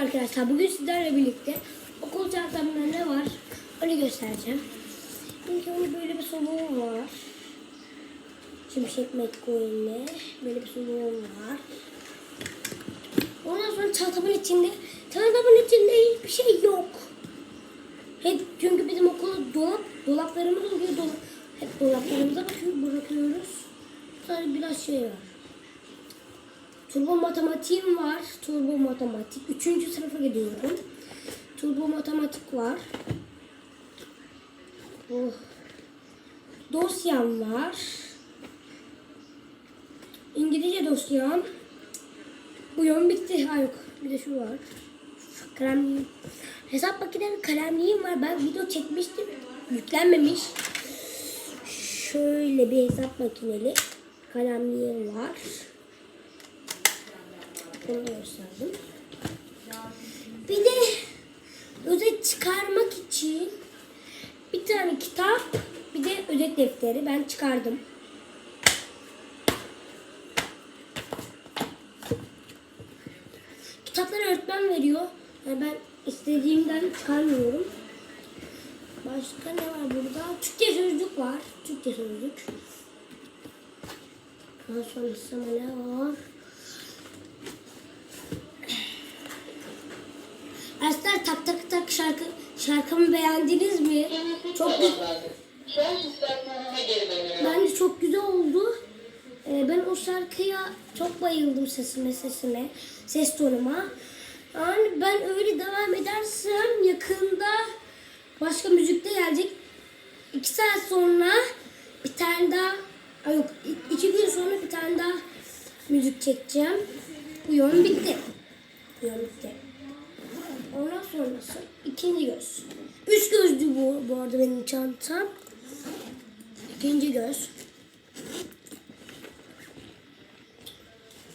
arkadaşlar. Bugün sizlerle birlikte okul çantamda ne var onu göstereceğim. İlk önce böyle bir soluğum var. Şimşek McQueen'le böyle bir soluğum var. Ondan sonra çantamın içinde, çantamın içinde hiçbir şey yok. Hep çünkü bizim okulda dolap, dolaplarımız oluyor. Dolap, hep dolaplarımıza bakıyor, bırakıyoruz. Sadece biraz şey var. Turbo matematiğim var. Turbo matematik. Üçüncü sınıfa gidiyorum. Turbo matematik var. Oh. Dosyam var. İngilizce dosyam. Bu yön bitti. Ha yok. Bir de şu var. Kalemliğim. Hesap makineli kalemliğim var. Ben video çekmiştim. Yüklenmemiş. Şöyle bir hesap makineli kalemliğim var. Da gösterdim. Bir de özet çıkarmak için bir tane kitap, bir de özet defteri ben çıkardım. Kitapları öğretmen veriyor. Yani ben istediğimden çıkarmıyorum. Başka ne var burada? Türkçe sözlük var. Türkçe sözlük. Daha sonrasında ne var? Tak tak tak şarkı şarkımı beğendiniz mi? Çok. Bence çok güzel oldu. Ee, ben o şarkıya çok bayıldım sesime sesime, ses tonuma. Yani ben öyle devam edersem yakında başka müzik de gelecek. İki saat sonra bir tane daha, ay yok iki gün sonra bir tane daha müzik çekeceğim. Yön bitti. Yön bitti. Ondan sonrası ikinci göz. Üç gözlü bu, bu arada benim çantam. İkinci göz.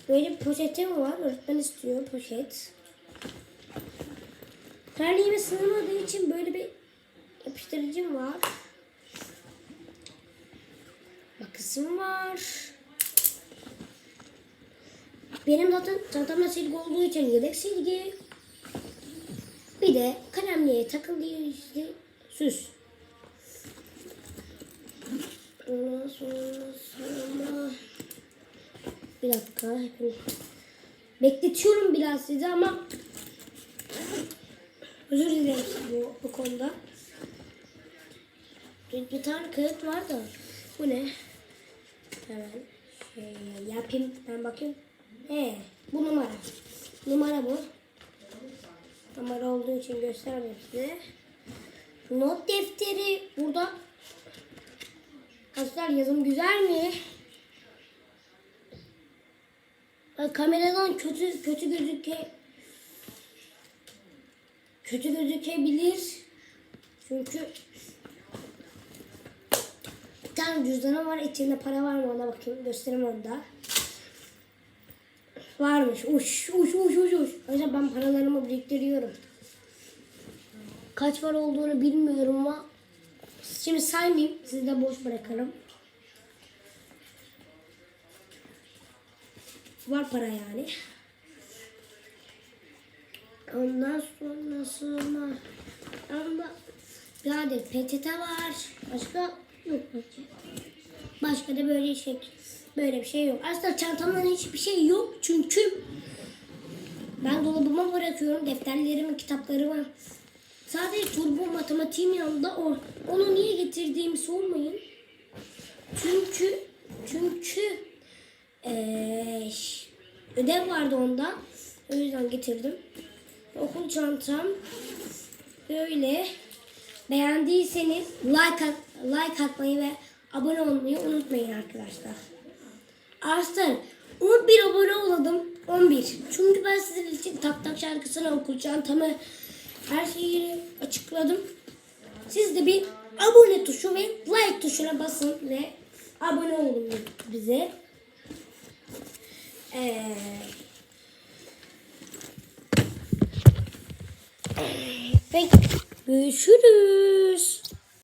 Böyle poşetim var. Öğretmen istiyor poşet. Terliğime sığmadığı için böyle bir yapıştırıcım var. Makasım var. Benim zaten çantamda silgi olduğu için yedek silgi. Bir de kalemliğe takılıyor işte süs. Ondan sonra sonra bir dakika hepiniz. Bekletiyorum biraz sizi ama özür dilerim bu, bu konuda. Bir, bir tane kağıt var da bu ne? Hemen şey yapayım ben bakayım. He bu numara. Numara bu. Olduğu için göstermiyorum size. Not defteri burada. Arkadaşlar yazım güzel mi? Kameradan kötü kötü gözüke kötü gözükebilir. Çünkü bir tane cüzdanım var. İçinde para var mı ona bakayım. Göstereyim onu da. Varmış. Uş uş uş uş uş. O yüzden ben paralarımı biriktiriyorum. Kaç var olduğunu bilmiyorum ama şimdi saymayayım. Sizi de boş bırakalım. Var para yani. Ondan onda bir adet peçete var. Başka yok bence. Başka da böyle şey böyle bir şey yok. Aslında çantamda hiçbir şey yok çünkü ben dolabıma bırakıyorum defterlerimi, kitaplarımı. Sadece turbo matematiğim yanında o. Onu niye getirdiğimi sormayın. Çünkü çünkü eee, ş- ödev vardı onda. O yüzden getirdim. Okul çantam böyle. Beğendiyseniz like at, like atmayı ve abone olmayı unutmayın arkadaşlar. Arslan 11 abone olalım. 11. Çünkü ben sizin için tak tak şarkısını okul çantamı her şeyi açıkladım. Siz de bir abone tuşu ve like tuşuna basın ve abone olun bize. Ee, peki görüşürüz.